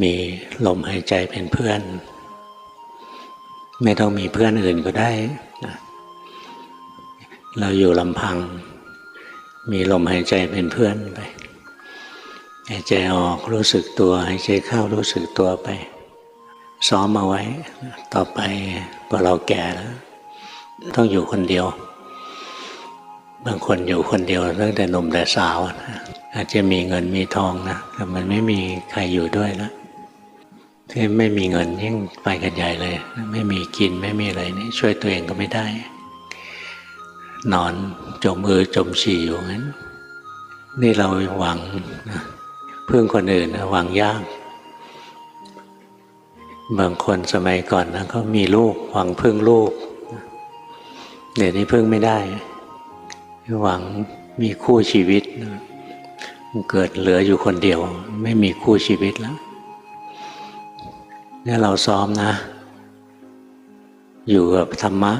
มีลมหายใจเป็นเพื่อน ไม่ต้องมีเพื่อนอื่นก็ได้นะเราอยู่ลำพัง มีลมหายใจเป็นเพื่อนไปหายใจออกรู้สึกตัวหายใจเข้ารู้สึกตัวไป ซ้อมมาไว้ ต่อไปพอเราแก่แล้ว ต้องอยู่คนเดียว บางคนอยู่คนเดียวตั้งแต่หนุ่มแต่สาวนะอาจจะมีเงินมีทองนะแต่มันไม่มีใครอยู่ด้วยแล้ว ที่ไม่มีเงินยิ่งไปกันใหญ่เลย ไม่มีกินไม่มีอะไรนี่ช่วยตัวเองก็ไม่ได้ นอนจมมือจมฉี่อยู่งั้น นี่เราหวังนะพึ่งคนอื่นหวังยากบางคนสมัยก่อนนะก็มีลูกหวังพึ่งลูก เดี๋ยวนี้พึ่งไม่ได้ หวังมีคู่ชีวิตเกิดเหลืออยู่คนเดียว ไม่มีคู่ชีวิตแล้ว เนี่ยเราซ้อมนะ อยู่กับธรรมะ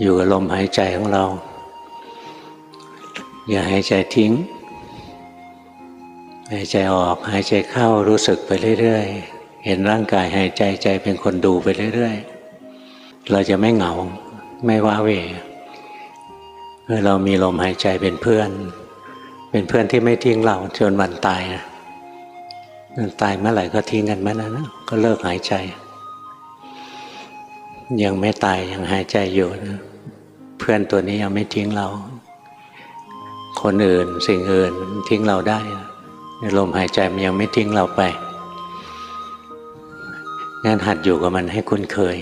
อยู่กับลมหายใจของเรา อย่าหายใจทิ้ง หายใจออกหายใจเข้ารู้สึกไปเรื่อยๆ เห็นร่างกายหายใจใจเป็นคนดูไปเรื่อยๆ เราจะไม่เหงาไม่ว้าเหวเมื่อเรามีลมหายใจเป็นเพื่อน เป็นเพื่อนที่ไม่ทิ้งเราจนวันตายนะ มันตายเมื่อไหร่ก็ทิ้งกันเมื่อนั้นนะก็เลิกหายใจ ยังไม่ตายยังหายใจอยู่นะเพื่อนตัวนี้ยังไม่ทิ้งเรา คนอื่นสิ่งอื่นทิ้งเราได้ลมหายใจมันยังไม่ทิ้งเราไปงั้นหัดอยู่กับมันให้คุ้นเคย